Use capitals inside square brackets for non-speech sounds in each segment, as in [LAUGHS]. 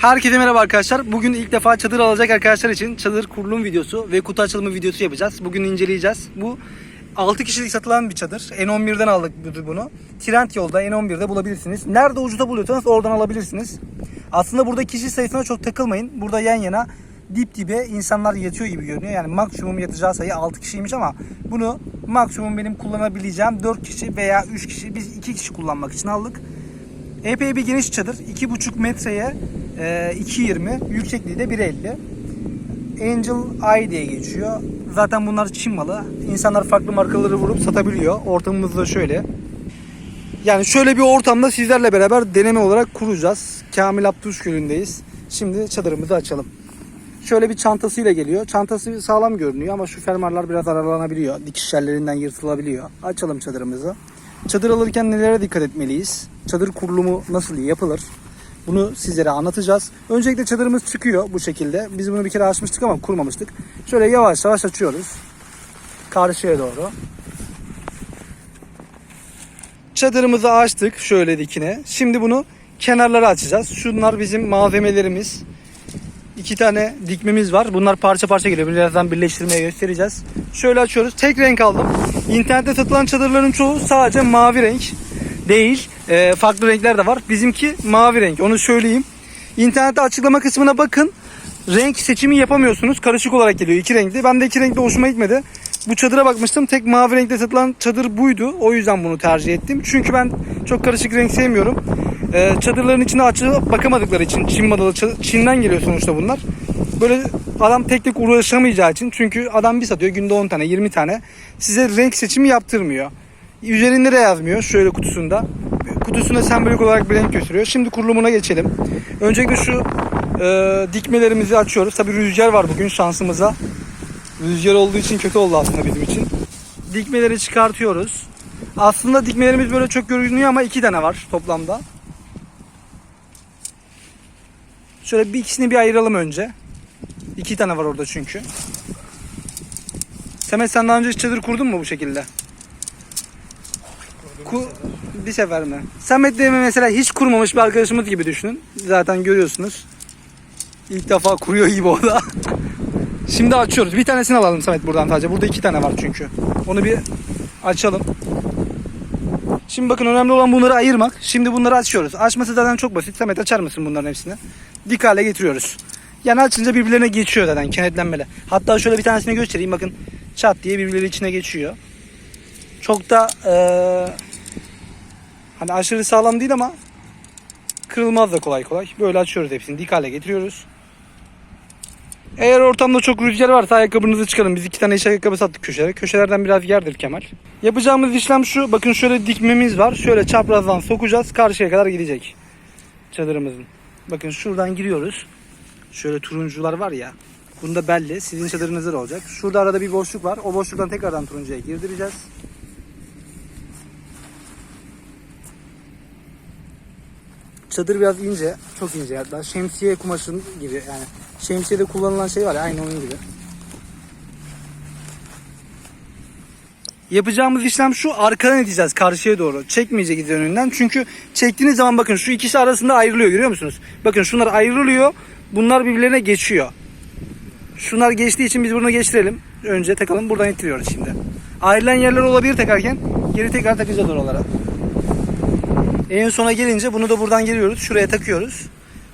Herkese merhaba arkadaşlar. Bugün ilk defa çadır alacak arkadaşlar için çadır kurulum videosu ve kutu açılımı videosu yapacağız. Bugün inceleyeceğiz. Bu 6 kişilik satılan bir çadır. N11'den aldık bunu. Trend yolda N11'de bulabilirsiniz. Nerede ucuza buluyorsanız oradan alabilirsiniz. Aslında burada kişi sayısına çok takılmayın. Burada yan yana dip dibe insanlar yatıyor gibi görünüyor. Yani maksimum yatacağı sayı 6 kişiymiş ama bunu maksimum benim kullanabileceğim 4 kişi veya 3 kişi biz 2 kişi kullanmak için aldık. Epey bir geniş çadır. 2,5 metreye 2,20. Yüksekliği de 1,50. Angel Eye diye geçiyor. Zaten bunlar Çin malı. İnsanlar farklı markaları vurup satabiliyor. Ortamımız da şöyle. Yani şöyle bir ortamda sizlerle beraber deneme olarak kuracağız. Kamil Abduş Gölü'ndeyiz. Şimdi çadırımızı açalım. Şöyle bir çantasıyla geliyor. Çantası sağlam görünüyor ama şu fermuarlar biraz aralanabiliyor. Dikiş yerlerinden yırtılabiliyor. Açalım çadırımızı. Çadır alırken nelere dikkat etmeliyiz? Çadır kurulumu nasıl yapılır? Bunu sizlere anlatacağız. Öncelikle çadırımız çıkıyor bu şekilde. Biz bunu bir kere açmıştık ama kurmamıştık. Şöyle yavaş yavaş açıyoruz. Karşıya doğru. Çadırımızı açtık şöyle dikine. Şimdi bunu kenarlara açacağız. Şunlar bizim malzemelerimiz. İki tane dikmemiz var. Bunlar parça parça geliyor. Birazdan birleştirmeye göstereceğiz. Şöyle açıyoruz. Tek renk aldım. İnternette satılan çadırların çoğu sadece mavi renk değil. Ee, farklı renkler de var. Bizimki mavi renk. Onu söyleyeyim. İnternette açıklama kısmına bakın. Renk seçimi yapamıyorsunuz. Karışık olarak geliyor. iki renkli. Ben de iki renkli hoşuma gitmedi. Bu çadıra bakmıştım. Tek mavi renkte satılan çadır buydu. O yüzden bunu tercih ettim. Çünkü ben çok karışık renk sevmiyorum. Ee, çadırların içine açılıp bakamadıkları için Çin malı Çin'den geliyor sonuçta bunlar. Böyle adam tek tek uğraşamayacağı için çünkü adam bir satıyor günde 10 tane 20 tane size renk seçimi yaptırmıyor. Üzerinde de yazmıyor şöyle kutusunda. Kutusunda sembolik olarak bir renk gösteriyor. Şimdi kurulumuna geçelim. Öncelikle şu e, dikmelerimizi açıyoruz. Tabi rüzgar var bugün şansımıza. Rüzgar olduğu için kötü oldu aslında bizim için. Dikmeleri çıkartıyoruz. Aslında dikmelerimiz böyle çok görünüyor ama iki tane var toplamda. Şöyle bir ikisini bir ayıralım önce. İki tane var orada çünkü. Semet sen daha önce çadır kurdun mu bu şekilde? Ku bir sefer mi? Samet de mesela hiç kurmamış bir arkadaşımız gibi düşünün. Zaten görüyorsunuz. İlk defa kuruyor gibi o da. [LAUGHS] Şimdi açıyoruz. Bir tanesini alalım Samet buradan sadece. Burada iki tane var çünkü. Onu bir açalım. Şimdi bakın önemli olan bunları ayırmak. Şimdi bunları açıyoruz. Açması zaten çok basit. Samet açar mısın bunların hepsini? Dik hale getiriyoruz. Yani açınca birbirlerine geçiyor zaten kenetlenmeli. Hatta şöyle bir tanesini göstereyim. Bakın çat diye birbirleri içine geçiyor. Çok da eee, hani aşırı sağlam değil ama kırılmaz da kolay kolay. Böyle açıyoruz hepsini. Dik hale getiriyoruz. Eğer ortamda çok rüzgar varsa ayakkabınızı çıkarın. Biz iki tane iş ayakkabı sattık köşelere. Köşelerden biraz yerdir Kemal. Yapacağımız işlem şu. Bakın şöyle dikmemiz var. Şöyle çaprazdan sokacağız. Karşıya kadar gidecek. Çadırımızın. Bakın şuradan giriyoruz. Şöyle turuncular var ya. Bunda belli. Sizin çadırınızda da olacak. Şurada arada bir boşluk var. O boşluktan tekrardan turuncuya girdireceğiz. Çadır biraz ince. Çok ince hatta. Şemsiye kumaşın gibi yani. Şemsiyede kullanılan şey var ya aynı onun gibi. Yapacağımız işlem şu arkadan edeceğiz karşıya doğru. Çekmeyeceğiz önünden. Çünkü çektiğiniz zaman bakın şu ikisi arasında ayrılıyor görüyor musunuz? Bakın şunlar ayrılıyor. Bunlar birbirlerine geçiyor. Şunlar geçtiği için biz bunu geçirelim. Önce takalım buradan ittiriyoruz şimdi. Ayrılan yerler olabilir takarken. Geri tekrar takacağız oralara. En sona gelince bunu da buradan geliyoruz. Şuraya takıyoruz.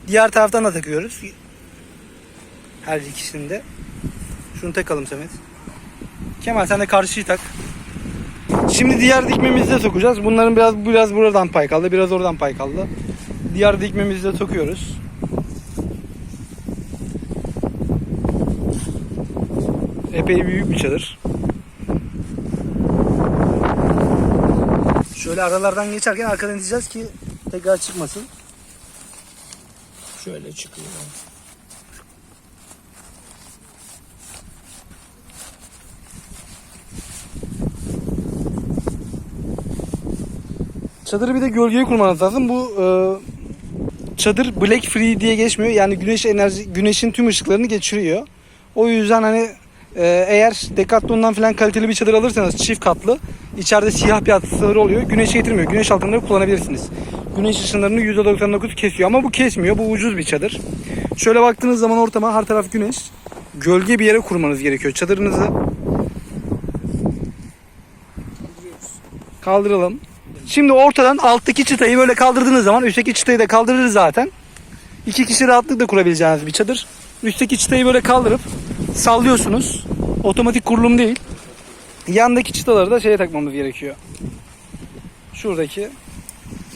Diğer taraftan da takıyoruz. Her ikisini de. Şunu takalım Samet. Kemal sen de karşıyı tak. Şimdi diğer dikmemizi de sokacağız. Bunların biraz biraz buradan pay kaldı, biraz oradan pay kaldı. Diğer dikmemizi de sokuyoruz. Epey büyük bir çadır. Şöyle aralardan geçerken arkadan iteceğiz ki tekrar çıkmasın. Şöyle çıkıyor. Çadırı bir de gölgeye kurmanız lazım. Bu e, çadır Black Free diye geçmiyor. Yani güneş enerji güneşin tüm ışıklarını geçiriyor. O yüzden hani e, eğer Decathlon'dan falan kaliteli bir çadır alırsanız çift katlı içeride siyah bir atsları oluyor. Güneşi getirmiyor. Güneş altında kullanabilirsiniz. güneş ışınlarını %99 kesiyor ama bu kesmiyor. Bu ucuz bir çadır. Şöyle baktığınız zaman ortama her taraf güneş. Gölge bir yere kurmanız gerekiyor çadırınızı. Kaldıralım. Şimdi ortadan alttaki çıtayı böyle kaldırdığınız zaman üstteki çıtayı da kaldırırız zaten. İki kişi rahatlıkla kurabileceğiniz bir çadır. Üstteki çıtayı böyle kaldırıp sallıyorsunuz. Otomatik kurulum değil. Yandaki çıtaları da şeye takmamız gerekiyor. Şuradaki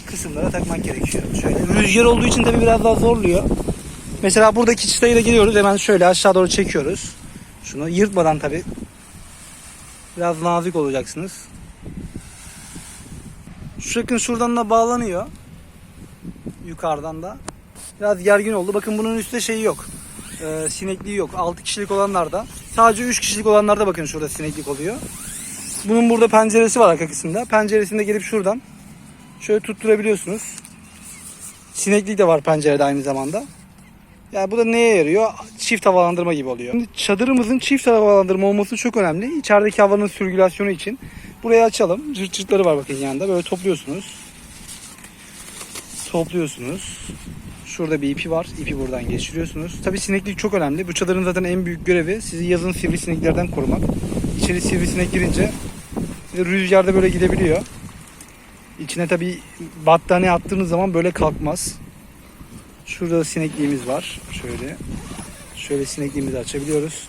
kısımlara takmak gerekiyor. Şöyle rüzgar olduğu için tabii biraz daha zorluyor. Mesela buradaki çıtayı da geliyoruz hemen şöyle aşağı doğru çekiyoruz. Şunu yırtmadan tabii. Biraz nazik olacaksınız. Şu yakın şuradan da bağlanıyor. Yukarıdan da. Biraz gergin oldu. Bakın bunun üstte şeyi yok. Ee, sinekliği yok. 6 kişilik olanlarda. Sadece 3 kişilik olanlarda bakın şurada sineklik oluyor. Bunun burada penceresi var arka. Penceresinde gelip şuradan şöyle tutturabiliyorsunuz. Sineklik de var pencerede aynı zamanda. Yani bu da neye yarıyor? Çift havalandırma gibi oluyor. Şimdi çadırımızın çift havalandırma olması çok önemli. İçerideki havanın sirkülasyonu için. Burayı açalım. Cırt cırtları var bakın yanında. Böyle topluyorsunuz. Topluyorsunuz. Şurada bir ipi var. İpi buradan geçiriyorsunuz. Tabi sineklik çok önemli. Bu çadırın zaten en büyük görevi sizi yazın sivrisineklerden korumak. İçeri sivrisinek girince rüzgarda böyle gidebiliyor. İçine tabi battaniye attığınız zaman böyle kalkmaz. Şurada da sinekliğimiz var. Şöyle. Şöyle sinekliğimizi açabiliyoruz.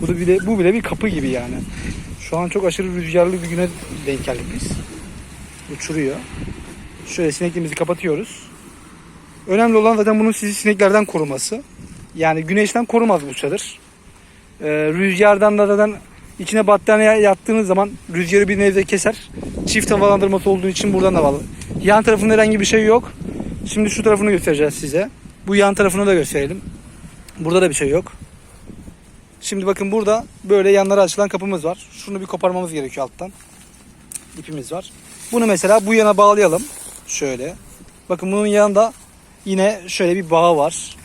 Bu da bile bu bile bir kapı gibi yani. Şu an çok aşırı rüzgarlı bir güne denk geldik biz. Uçuruyor. Şöyle sinekliğimizi kapatıyoruz. Önemli olan zaten bunun sizi sineklerden koruması. Yani güneşten korumaz bu çadır. Ee, rüzgardan da zaten içine battaniye yattığınız zaman rüzgarı bir nebze keser. Çift havalandırması olduğu için buradan da bağlı. Yan tarafında herhangi bir şey yok. Şimdi şu tarafını göstereceğiz size. Bu yan tarafını da gösterelim. Burada da bir şey yok. Şimdi bakın burada böyle yanlara açılan kapımız var. Şunu bir koparmamız gerekiyor alttan. İpimiz var. Bunu mesela bu yana bağlayalım. Şöyle. Bakın bunun yanında yine şöyle bir bağ var.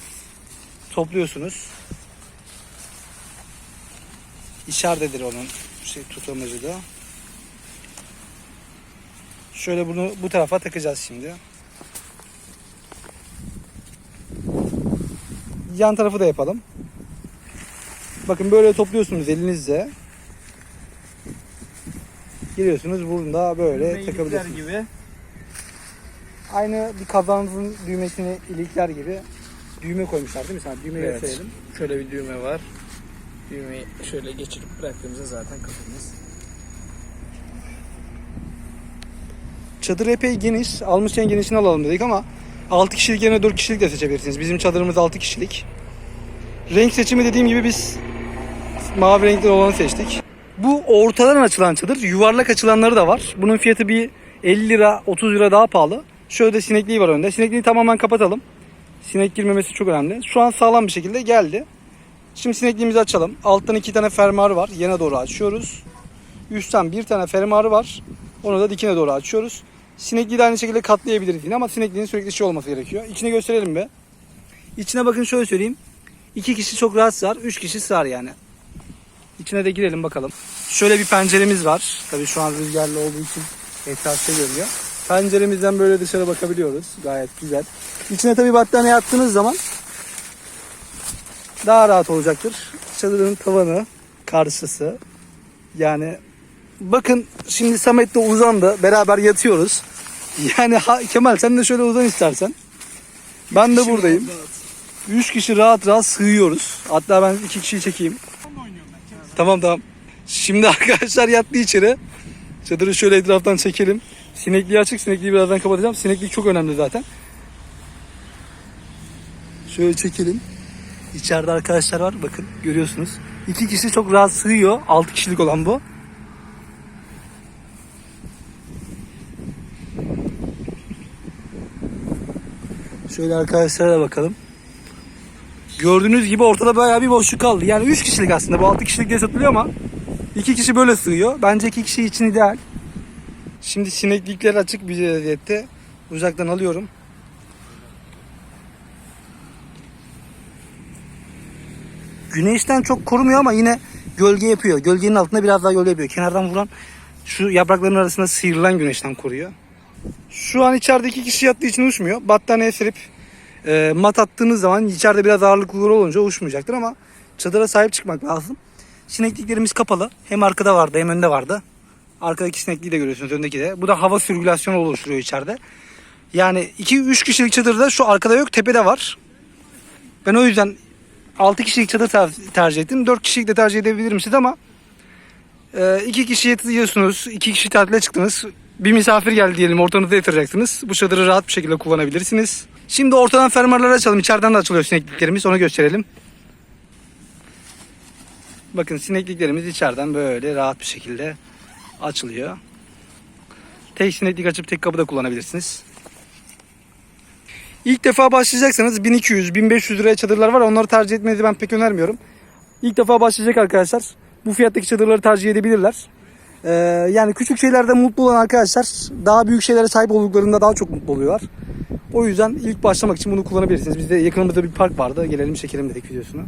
Topluyorsunuz. İşaretedir onun şey tutamacı da. Şöyle bunu bu tarafa takacağız şimdi. Yan tarafı da yapalım. Bakın böyle topluyorsunuz elinizle. Geliyorsunuz burada böyle takabilirsiniz. gibi. Aynı bir kazanızın düğmesini ilikler gibi düğme koymuşlar değil mi? Sana düğme Evet. gösterelim. Şöyle bir düğme var. Düğmeyi şöyle geçirip bıraktığımızda zaten kapımız. Çadır epey geniş. Almışken genişini alalım dedik ama 6 kişilik yerine 4 kişilik de seçebilirsiniz. Bizim çadırımız 6 kişilik. Renk seçimi dediğim gibi biz mavi renkli olanı seçtik. Bu ortadan açılan çadır. Yuvarlak açılanları da var. Bunun fiyatı bir 50 lira 30 lira daha pahalı. Şöyle sinekliği var önde. Sinekliği tamamen kapatalım. Sinek girmemesi çok önemli. Şu an sağlam bir şekilde geldi. Şimdi sinekliğimizi açalım. Alttan iki tane fermuarı var. Yana doğru açıyoruz. Üstten bir tane fermuarı var. Onu da dikine doğru açıyoruz. Sinekliği de aynı şekilde katlayabiliriz yine ama sinekliğin sürekli şey olması gerekiyor. İçine gösterelim be. İçine bakın şöyle söyleyeyim. İki kişi çok rahat sığar. Üç kişi sığar yani. İçine de girelim bakalım. Şöyle bir penceremiz var. Tabii şu an rüzgarlı olduğu için etrafta görünüyor. Penceremizden böyle dışarı bakabiliyoruz. Gayet güzel. İçine tabii battaniye attığınız zaman daha rahat olacaktır. Çadırın tavanı, karşısı. Yani bakın şimdi Samet de uzandı. Beraber yatıyoruz. [LAUGHS] Yani ha- Kemal sen de şöyle uzan istersen. Ben de buradayım. Üç kişi rahat rahat sığıyoruz. Hatta ben iki kişiyi çekeyim. Tamam tamam. Şimdi [LAUGHS] arkadaşlar yattı içeri. Çadırı şöyle etraftan çekelim. Sinekliği açık. Sinekliği birazdan kapatacağım. Sineklik çok önemli zaten. Şöyle çekelim. İçeride arkadaşlar var. Bakın görüyorsunuz. İki kişi çok rahat sığıyor. Altı kişilik olan bu. Şöyle arkadaşlara da bakalım. Gördüğünüz gibi ortada bayağı bir boşluk kaldı. Yani 3 kişilik aslında. Bu 6 kişilik diye satılıyor ama 2 kişi böyle sığıyor. Bence 2 kişi için ideal. Şimdi sineklikler açık bir vaziyette. Uzaktan alıyorum. Güneşten çok korumuyor ama yine gölge yapıyor. Gölgenin altında biraz daha gölge yapıyor. Kenardan vuran şu yaprakların arasında sıyrılan güneşten koruyor. Şu an içeride iki kişi yattığı için uçmuyor. Battaniye serip e, mat attığınız zaman içeride biraz ağırlıklı olunca uçmayacaktır ama çadıra sahip çıkmak lazım. Sinekliklerimiz kapalı. Hem arkada vardı hem önde vardı. Arkadaki sinekliği de görüyorsunuz öndeki de. Bu da hava sirkülasyonu oluşturuyor içeride. Yani 2-3 kişilik çadırda şu arkada yok tepede var. Ben o yüzden 6 kişilik çadır ter- tercih ettim. 4 kişilik de tercih edebilirim siz ama 2 kişi yatıyorsunuz. 2 kişi tatile çıktınız. Bir misafir geldi diyelim ortanızda yatıracaksınız. Bu çadırı rahat bir şekilde kullanabilirsiniz. Şimdi ortadan fermuarları açalım. İçeriden de açılıyor sinekliklerimiz. Onu gösterelim. Bakın sinekliklerimiz içeriden böyle rahat bir şekilde açılıyor. Tek sineklik açıp tek kapıda kullanabilirsiniz. İlk defa başlayacaksanız 1200-1500 liraya çadırlar var. Onları tercih etmenizi ben pek önermiyorum. İlk defa başlayacak arkadaşlar bu fiyattaki çadırları tercih edebilirler. Ee, yani küçük şeylerde mutlu olan arkadaşlar daha büyük şeylere sahip olduklarında daha çok mutlu oluyorlar. O yüzden ilk başlamak için bunu kullanabilirsiniz. Bizde yakınımızda bir park vardı. Gelelim çekelim dedik videosunu.